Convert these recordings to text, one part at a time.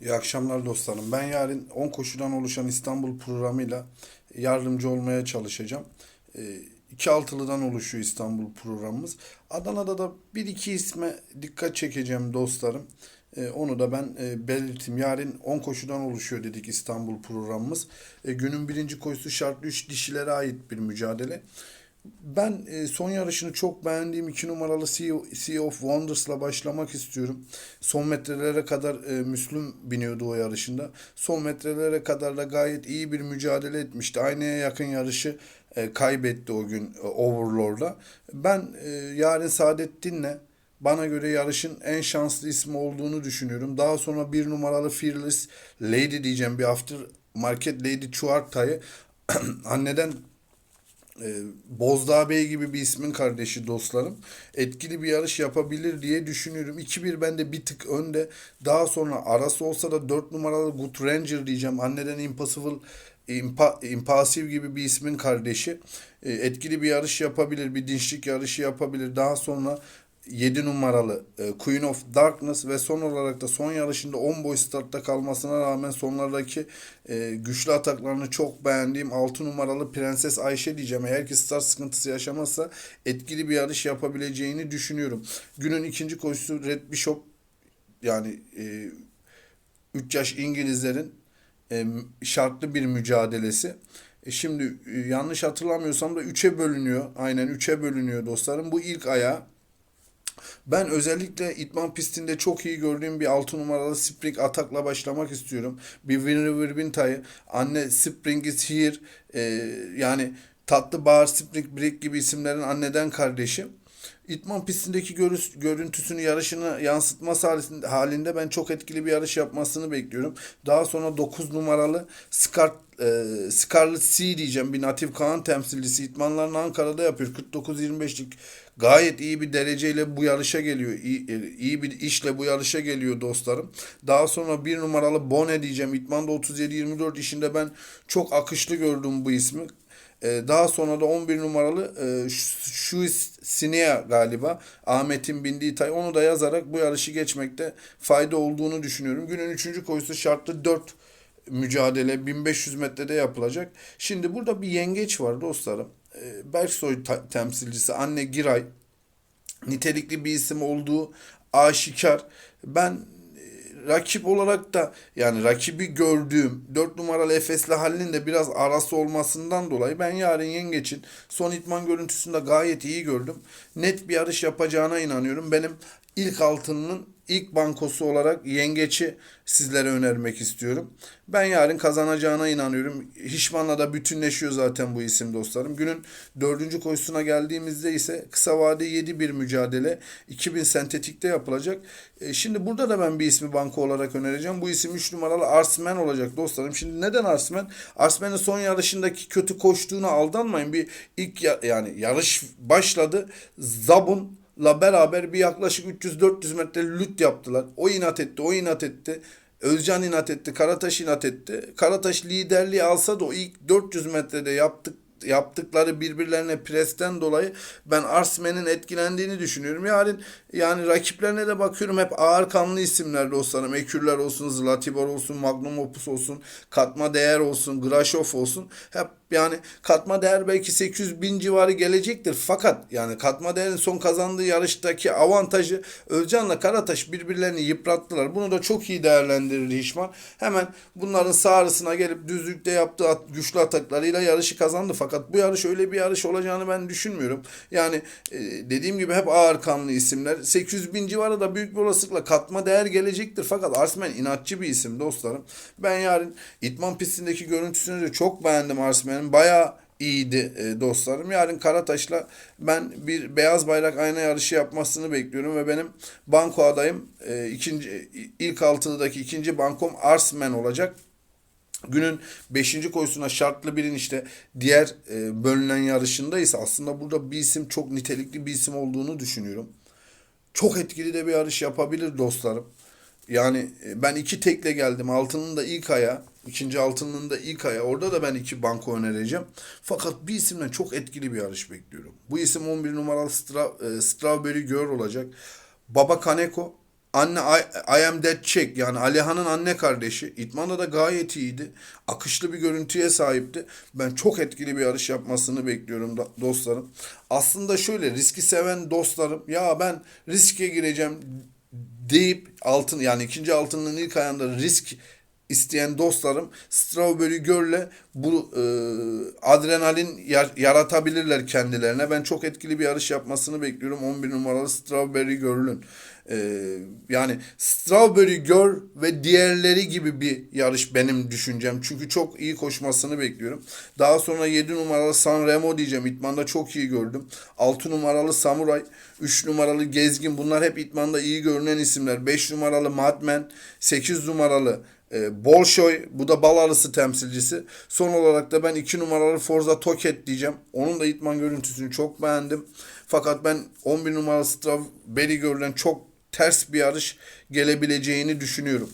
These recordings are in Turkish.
İyi akşamlar dostlarım. Ben yarın 10 koşudan oluşan İstanbul programıyla yardımcı olmaya çalışacağım. E, iki altılıdan oluşuyor İstanbul programımız. Adana'da da bir iki isme dikkat çekeceğim dostlarım. E, onu da ben e, belirteyim. Yarın 10 koşudan oluşuyor dedik İstanbul programımız. E, günün birinci koşusu şartlı 3 dişilere ait bir mücadele. Ben e, son yarışını çok beğendiğim 2 numaralı Sea, sea of Wonders'la başlamak istiyorum. Son metrelere kadar e, Müslüm biniyordu o yarışında. Son metrelere kadar da gayet iyi bir mücadele etmişti. Aynaya yakın yarışı e, kaybetti o gün e, Overlord'da. Ben e, yarın Saadettin'le bana göre yarışın en şanslı ismi olduğunu düşünüyorum. Daha sonra bir numaralı Fearless Lady diyeceğim bir after market Lady Chuarta'yı anneden e, Bozdağ Bey gibi bir ismin kardeşi dostlarım. Etkili bir yarış yapabilir diye düşünüyorum. 2-1 bende bir tık önde. Daha sonra arası olsa da 4 numaralı Good Ranger diyeceğim. Anneden Impossible Impa, Impulsive gibi bir ismin kardeşi. E, etkili bir yarış yapabilir. Bir dinçlik yarışı yapabilir. Daha sonra 7 numaralı e, Queen of Darkness ve son olarak da son yarışında 10 boy startta kalmasına rağmen sonlardaki e, güçlü ataklarını çok beğendiğim 6 numaralı Prenses Ayşe diyeceğim. Eğer ki start sıkıntısı yaşamazsa etkili bir yarış yapabileceğini düşünüyorum. Günün ikinci koşusu Red Bishop yani e, 3 yaş İngilizlerin e, şartlı bir mücadelesi. E şimdi e, yanlış hatırlamıyorsam da 3'e bölünüyor. Aynen 3'e bölünüyor dostlarım. Bu ilk ayağı ben özellikle itman pistinde çok iyi gördüğüm bir 6 numaralı Spring atakla başlamak istiyorum. Bir Winner Wirbinta'yı anne Spring is here e, yani tatlı bağır Spring Break gibi isimlerin anneden kardeşi. İtman pistindeki görüntüsünü yarışını yansıtması halinde ben çok etkili bir yarış yapmasını bekliyorum. Daha sonra 9 numaralı Scar, e, Scarlet Sea diyeceğim bir Natif Kaan temsilcisi. İtmanlarını Ankara'da yapıyor. 49-25'lik gayet iyi bir dereceyle bu yarışa geliyor. İyi, e, iyi bir işle bu yarışa geliyor dostlarım. Daha sonra bir numaralı Bone diyeceğim. İtman'da 37-24 işinde ben çok akışlı gördüm bu ismi. Ee, daha sonra da 11 numaralı e, şu Sinea galiba Ahmet'in bindiği tay onu da yazarak bu yarışı geçmekte fayda olduğunu düşünüyorum. Günün 3. koşusu şartlı 4 mücadele 1500 metrede yapılacak. Şimdi burada bir yengeç var dostlarım. Ee, Berksoy temsilcisi Anne Giray nitelikli bir isim olduğu aşikar. Ben rakip olarak da yani rakibi gördüğüm 4 numaralı Efes'le Halil'in de biraz arası olmasından dolayı ben yarın Yengeç'in son itman görüntüsünde gayet iyi gördüm. Net bir yarış yapacağına inanıyorum. Benim ilk altınının ilk bankosu olarak yengeçi sizlere önermek istiyorum. Ben yarın kazanacağına inanıyorum. Hişman'la da bütünleşiyor zaten bu isim dostlarım. Günün dördüncü koşusuna geldiğimizde ise kısa vade 7 bir mücadele 2000 sentetikte yapılacak. E, şimdi burada da ben bir ismi banko olarak önereceğim. Bu isim 3 numaralı Arsmen olacak dostlarım. Şimdi neden Arsmen? Arsmen'in son yarışındaki kötü koştuğuna aldanmayın. Bir ilk ya, yani yarış başladı. Zabun la beraber bir yaklaşık 300-400 metre lüt yaptılar. O inat etti, o inat etti. Özcan inat etti, Karataş inat etti. Karataş liderliği alsa da o ilk 400 metrede yaptık yaptıkları birbirlerine presten dolayı ben Arsmen'in etkilendiğini düşünüyorum. Yarın yani rakiplerine de bakıyorum hep ağır kanlı isimler dostlarım. Ekürler olsun, Zlatibor olsun, Magnum Opus olsun, Katma Değer olsun, Grashov olsun. Hep yani katma değer belki 800 bin civarı gelecektir. Fakat yani katma değerin son kazandığı yarıştaki avantajı Özcan'la Karataş birbirlerini yıprattılar. Bunu da çok iyi değerlendirir Hişman. Hemen bunların sağrısına gelip düzlükte yaptığı güçlü ataklarıyla yarışı kazandı. Fakat bu yarış öyle bir yarış olacağını ben düşünmüyorum. Yani e, dediğim gibi hep ağır kanlı isimler. 800 bin civarı da büyük bir olasılıkla katma değer gelecektir. Fakat Arsmen inatçı bir isim dostlarım. Ben yarın itman pistindeki görüntüsünü de çok beğendim Arsmen'in yani bayağı iyiydi e, dostlarım. Yarın Karataş'la ben bir beyaz bayrak ayna yarışı yapmasını bekliyorum ve benim banko adayım e, ikinci ilk altılıdaki ikinci bankom Arsmen olacak. Günün 5. koşusuna şartlı birin işte diğer e, bölünen yarışında aslında burada bir isim çok nitelikli bir isim olduğunu düşünüyorum. Çok etkili de bir yarış yapabilir dostlarım. Yani ben iki tekle geldim. Altının da ilk aya, ikinci altının da ilk aya. Orada da ben iki banko önereceğim. Fakat bir isimden çok etkili bir yarış bekliyorum. Bu isim 11 numaralı Stra, e, Strawberry Girl olacak. Baba Kaneko Anne I, I am dead check yani Alihan'ın anne kardeşi. İtman'da da gayet iyiydi. Akışlı bir görüntüye sahipti. Ben çok etkili bir yarış yapmasını bekliyorum dostlarım. Aslında şöyle riski seven dostlarım ya ben riske gireceğim deyip altın yani ikinci altının ilk ayağında risk isteyen dostlarım Strawberry Girl'le bu e, adrenalin yar- yaratabilirler kendilerine. Ben çok etkili bir yarış yapmasını bekliyorum 11 numaralı Strawberry Girl'ün. E, yani Strawberry Girl ve diğerleri gibi bir yarış benim düşüncem. Çünkü çok iyi koşmasını bekliyorum. Daha sonra 7 numaralı San Remo diyeceğim. İtman'da çok iyi gördüm. 6 numaralı Samuray, 3 numaralı Gezgin bunlar hep İtman'da iyi görünen isimler. 5 numaralı Madman, 8 numaralı e, Bolşoy bu da bal arısı temsilcisi. Son olarak da ben 2 numaralı Forza Toket diyeceğim. Onun da itman görüntüsünü çok beğendim. Fakat ben 11 numaralı Strawberry görülen çok ters bir yarış gelebileceğini düşünüyorum.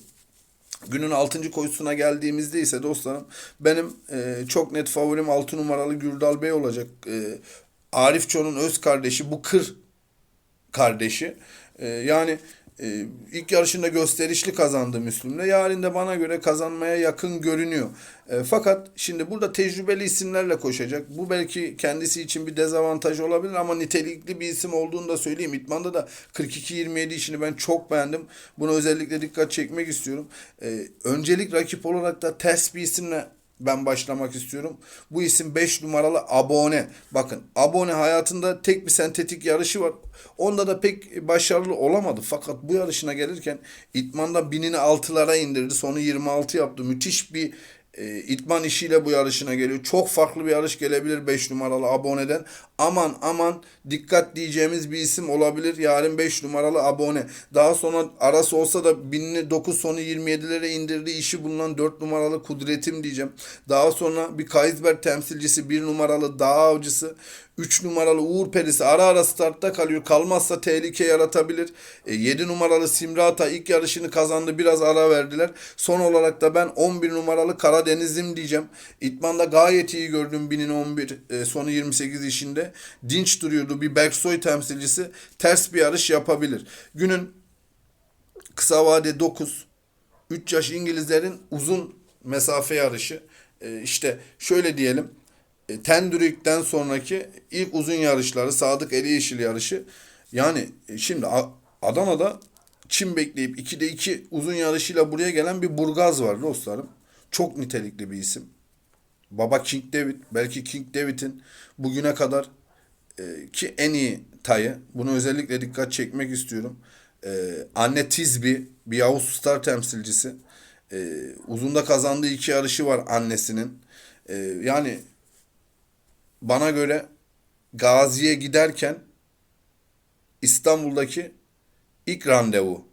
Günün 6. koşusuna geldiğimizde ise dostlarım benim e, çok net favorim 6 numaralı Gürdal Bey olacak. E, Arif Ço'nun öz kardeşi bu kır kardeşi. E, yani e, ilk yarışında gösterişli kazandı Müslüm'le. Yarın da bana göre kazanmaya yakın görünüyor. E, fakat şimdi burada tecrübeli isimlerle koşacak. Bu belki kendisi için bir dezavantaj olabilir ama nitelikli bir isim olduğunu da söyleyeyim. İtman'da da 42-27 işini ben çok beğendim. Buna özellikle dikkat çekmek istiyorum. E, öncelik rakip olarak da ters bir isimle ben başlamak istiyorum. Bu isim 5 numaralı Abone. Bakın Abone hayatında tek bir sentetik yarışı var. Onda da pek başarılı olamadı. Fakat bu yarışına gelirken İtman'da binini altılara indirdi. Sonu 26 yaptı. Müthiş bir e, İtman işiyle bu yarışına geliyor. Çok farklı bir yarış gelebilir 5 numaralı aboneden. Aman aman dikkat diyeceğimiz bir isim olabilir. Yarın 5 numaralı abone. Daha sonra arası olsa da binini 9 sonu 27'lere indirdiği işi bulunan 4 numaralı kudretim diyeceğim. Daha sonra bir Kaysberg temsilcisi 1 numaralı dağ avcısı. 3 numaralı Uğur Perisi ara ara startta kalıyor. Kalmazsa tehlike yaratabilir. E, 7 numaralı Simrata ilk yarışını kazandı. Biraz ara verdiler. Son olarak da ben 11 numaralı Karadeniz'im diyeceğim. İtman'da gayet iyi gördüm binin 11 e, sonu 28 işinde. Dinç duruyordu. Bir Berksoy temsilcisi ters bir yarış yapabilir. Günün kısa vade 9 3 yaş İngilizlerin uzun mesafe yarışı. E, işte şöyle diyelim. E, sonraki ilk uzun yarışları Sadık Eli Yeşil yarışı. Yani e, şimdi Adana'da Çin bekleyip 2'de 2 uzun yarışıyla buraya gelen bir Burgaz var dostlarım. Çok nitelikli bir isim. Baba King David, belki King David'in bugüne kadar e, ki en iyi tayı. Bunu özellikle dikkat çekmek istiyorum. E, anne Tizbi, bir Yavuz Star temsilcisi. E, uzunda kazandığı iki yarışı var annesinin. E, yani bana göre Gazi'ye giderken İstanbul'daki ilk randevu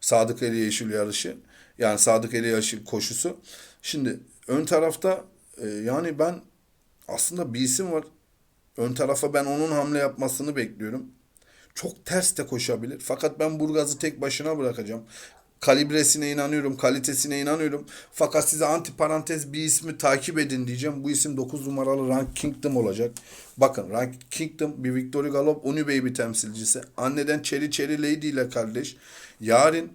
Sadık Ali Yeşil yarışı. Yani Sadık Ali Yeşil koşusu. Şimdi ön tarafta e, yani ben aslında bir isim var. Ön tarafa ben onun hamle yapmasını bekliyorum. Çok ters de koşabilir. Fakat ben Burgaz'ı tek başına bırakacağım. Kalibresine inanıyorum, kalitesine inanıyorum. Fakat size anti parantez bir ismi takip edin diyeceğim. Bu isim 9 numaralı Rank Kingdom olacak. Bakın Rank Kingdom bir Victory Galop Uni Baby temsilcisi. Anneden Cherry Cherry Lady ile kardeş. Yarın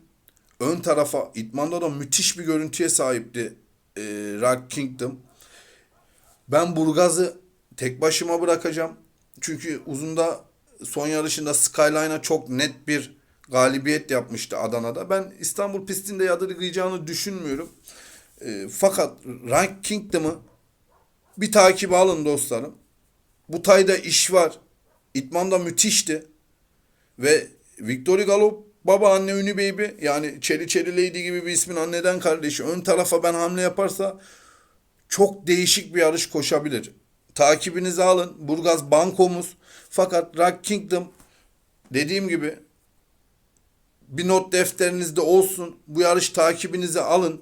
ön tarafa itmanda da müthiş bir görüntüye sahipti e, Rank Kingdom. Ben Burgaz'ı tek başıma bırakacağım. Çünkü uzunda son yarışında Skyline'a çok net bir galibiyet yapmıştı Adana'da. Ben İstanbul pistinde yadırgayacağını düşünmüyorum. E, fakat Rank Kingdom'ı bir takip alın dostlarım. Bu tayda iş var. İtman'da müthişti. Ve Victory Galop baba anne ünlü baby yani Cherry Cherry Lady gibi bir ismin anneden kardeşi ön tarafa ben hamle yaparsa çok değişik bir yarış koşabilir. Takibinizi alın. Burgaz bankomuz. Fakat Rock Kingdom dediğim gibi bir not defterinizde olsun. Bu yarış takibinizi alın.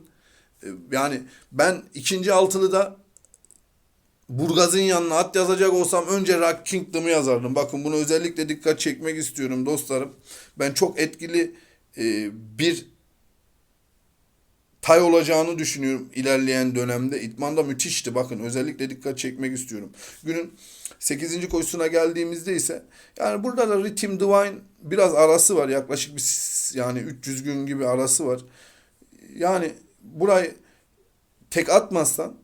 Ee, Yani ben ikinci altılıda Burgaz'ın yanına at yazacak olsam önce Rock Kingdom'u yazardım. Bakın bunu özellikle dikkat çekmek istiyorum dostlarım. Ben çok etkili e, bir tay olacağını düşünüyorum ilerleyen dönemde. İtman da müthişti. Bakın özellikle dikkat çekmek istiyorum. Günün 8. koşusuna geldiğimizde ise yani burada da Rhythm Divine biraz arası var. Yaklaşık bir yani 300 gün gibi arası var. Yani burayı tek atmazsan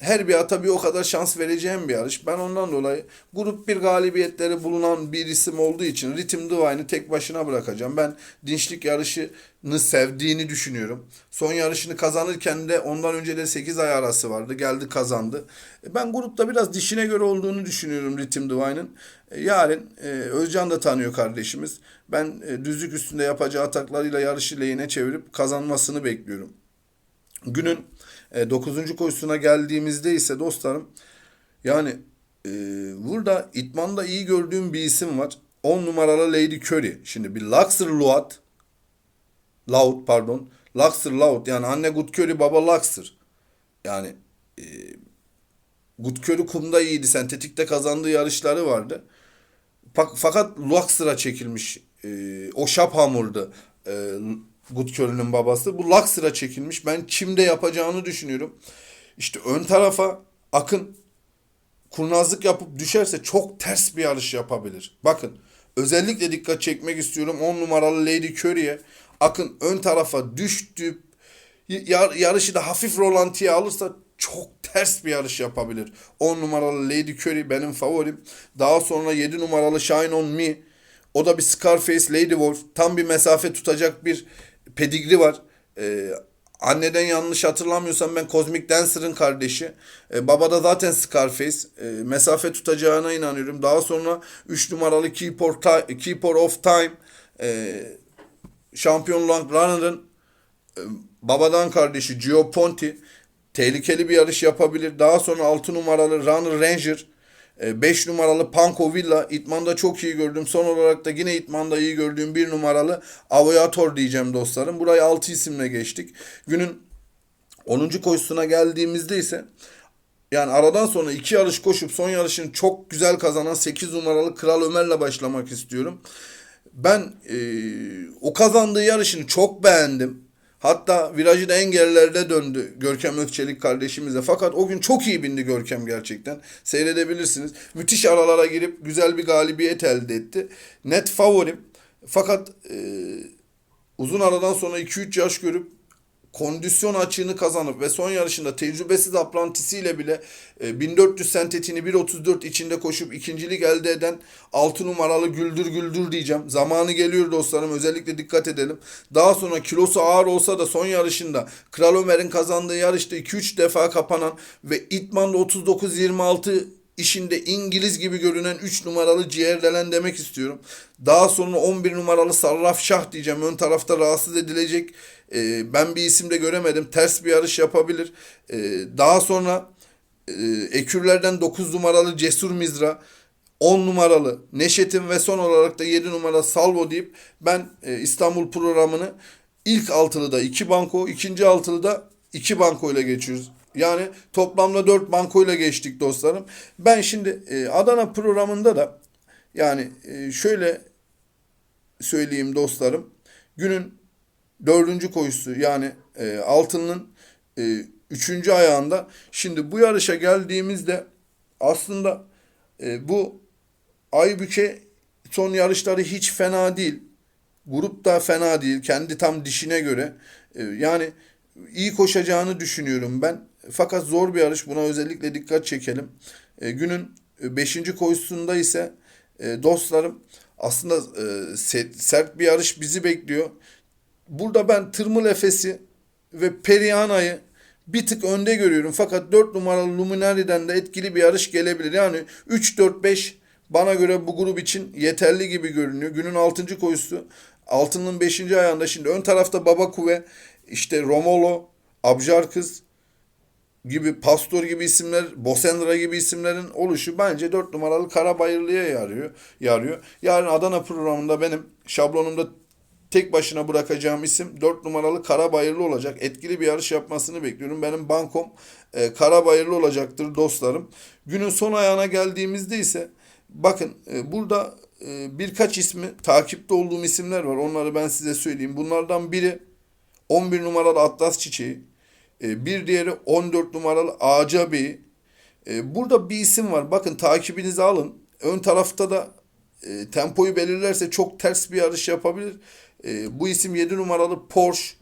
her bir ata bir o kadar şans vereceğim bir yarış. Ben ondan dolayı grup bir galibiyetleri bulunan bir isim olduğu için Rhythm Divine'ı tek başına bırakacağım. Ben dinçlik yarışını sevdiğini düşünüyorum. Son yarışını kazanırken de ondan önce de 8 ay arası vardı. Geldi kazandı. E, Ben grupta biraz dişine göre olduğunu düşünüyorum Rhythm Divine'ın. E, Yarın e, Özcan da tanıyor kardeşimiz. Ben düzlük üstünde yapacağı ataklarıyla yarışı lehine çevirip kazanmasını bekliyorum. Günün 9. koşusuna geldiğimizde ise dostlarım yani e, burada itmanda iyi gördüğüm bir isim var. 10 numaralı Lady Curry. Şimdi bir Luxor Loud Loud pardon. Luxor Loud yani anne Good Curry baba Luxor. Yani e, Good Curry kumda iyiydi. Sentetikte kazandığı yarışları vardı. Fa- Fakat Luxor'a çekilmiş. E, o Şaphamur'du. E, Curry'nin babası. Bu Luxor'a çekilmiş. Ben Çim'de yapacağını düşünüyorum. İşte ön tarafa Akın kurnazlık yapıp düşerse çok ters bir yarış yapabilir. Bakın özellikle dikkat çekmek istiyorum 10 numaralı Lady Curry'e. Akın ön tarafa düştü. Yar, yarışı da hafif rolantiye alırsa çok ters bir yarış yapabilir. 10 numaralı Lady Curry benim favorim. Daha sonra 7 numaralı Shine On Me. O da bir Scarface Lady Wolf. Tam bir mesafe tutacak bir pedigri var. Ee, anneden yanlış hatırlamıyorsam ben Cosmic Dancer'ın kardeşi. Ee, baba da zaten Scarface. Ee, mesafe tutacağına inanıyorum. Daha sonra 3 numaralı Keeper, Keeper of Time. Ee, Şampiyon Long Runner'ın e, babadan kardeşi Gio Ponti tehlikeli bir yarış yapabilir. Daha sonra 6 numaralı Runner Ranger, 5 numaralı Panko Villa itmanda çok iyi gördüm. Son olarak da yine itmanda iyi gördüğüm bir numaralı Aviator diyeceğim dostlarım. Burayı 6 isimle geçtik. Günün 10. koşusuna geldiğimizde ise yani aradan sonra iki yarış koşup son yarışını çok güzel kazanan 8 numaralı Kral Ömer'le başlamak istiyorum. Ben e, o kazandığı yarışını çok beğendim. Hatta virajı da en gerilerde döndü Görkem Ökçelik kardeşimize. Fakat o gün çok iyi bindi Görkem gerçekten. Seyredebilirsiniz. Müthiş aralara girip güzel bir galibiyet elde etti. Net favorim. Fakat e, uzun aradan sonra 2-3 yaş görüp kondisyon açığını kazanıp ve son yarışında tecrübesiz aprantisiyle bile e, 1400 sentetiğini 1.34 içinde koşup ikincilik elde eden 6 numaralı Güldür Güldür diyeceğim. Zamanı geliyor dostlarım özellikle dikkat edelim. Daha sonra kilosu ağır olsa da son yarışında Kral Ömer'in kazandığı yarışta 2-3 defa kapanan ve İtman'da 39-26 işinde İngiliz gibi görünen 3 numaralı ciğerdelen demek istiyorum. Daha sonra 11 numaralı Sarraf Şah diyeceğim. Ön tarafta rahatsız edilecek. e, ben bir isim de göremedim. Ters bir yarış yapabilir. E, daha sonra e, ekürlerden 9 numaralı Cesur Mizra. 10 numaralı Neşet'in ve son olarak da 7 numara Salvo deyip ben e, İstanbul programını ilk altılıda 2 banko, ikinci altılıda 2 banko ile geçiyoruz. Yani toplamda 4 banko ile geçtik dostlarım. Ben şimdi e, Adana programında da yani e, şöyle söyleyeyim dostlarım. Günün dördüncü koşusu yani e, altının e, üçüncü ayağında. Şimdi bu yarışa geldiğimizde aslında e, bu Aybüke son yarışları hiç fena değil. Grup da fena değil. Kendi tam dişine göre. E, yani iyi koşacağını düşünüyorum ben. Fakat zor bir yarış. Buna özellikle dikkat çekelim. E, günün 5. koşusunda ise e, dostlarım aslında e, se- sert bir yarış bizi bekliyor. Burada ben Tırmıl Efes'i ve Perihana'yı bir tık önde görüyorum. Fakat 4 numaralı Luminari'den de etkili bir yarış gelebilir. Yani 3-4-5 bana göre bu grup için yeterli gibi görünüyor. Günün 6. koşusu. Altının 5. ayağında şimdi ön tarafta Baba Kuve, işte Romolo, Abjar Kız gibi Pastor gibi isimler, Bosendra gibi isimlerin oluşu bence 4 numaralı Karabayırlı'ya yarıyor. yarıyor. Yarın Adana programında benim şablonumda tek başına bırakacağım isim 4 numaralı Karabayırlı olacak. Etkili bir yarış yapmasını bekliyorum. Benim bankom e, Karabayırlı olacaktır dostlarım. Günün son ayağına geldiğimizde ise bakın e, burada e, birkaç ismi takipte olduğum isimler var. Onları ben size söyleyeyim. Bunlardan biri 11 numaralı Atlas Çiçeği. E, bir diğeri 14 numaralı Ağaca Bey. E, burada bir isim var. Bakın takibinizi alın. Ön tarafta da e, tempoyu belirlerse çok ters bir yarış yapabilir. E, bu isim 7 numaralı Porsche.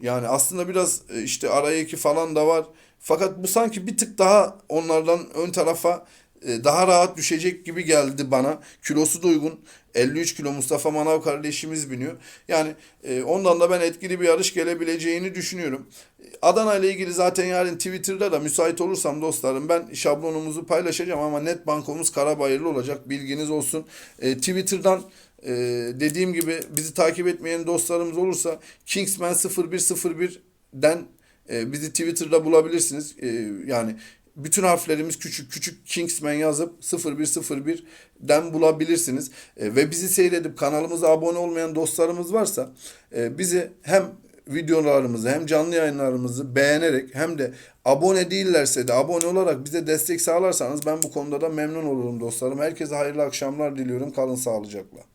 Yani aslında biraz e, işte araya iki falan da var. Fakat bu sanki bir tık daha onlardan ön tarafa daha rahat düşecek gibi geldi bana. Kilosu da uygun. 53 kilo Mustafa Manav kardeşimiz biniyor. Yani e, ondan da ben etkili bir yarış gelebileceğini düşünüyorum. Adana ile ilgili zaten yarın Twitter'da da müsait olursam dostlarım ben şablonumuzu paylaşacağım ama net bankomuz Karabayırlı olacak. Bilginiz olsun. E, Twitter'dan e, dediğim gibi bizi takip etmeyen dostlarımız olursa Kingsman 0101'den e, bizi Twitter'da bulabilirsiniz. E, yani bütün harflerimiz küçük küçük Kingsman yazıp 0101'den bulabilirsiniz. E, ve bizi seyredip kanalımıza abone olmayan dostlarımız varsa e, bizi hem videolarımızı hem canlı yayınlarımızı beğenerek hem de abone değillerse de abone olarak bize destek sağlarsanız ben bu konuda da memnun olurum dostlarım. Herkese hayırlı akşamlar diliyorum. Kalın sağlıcakla.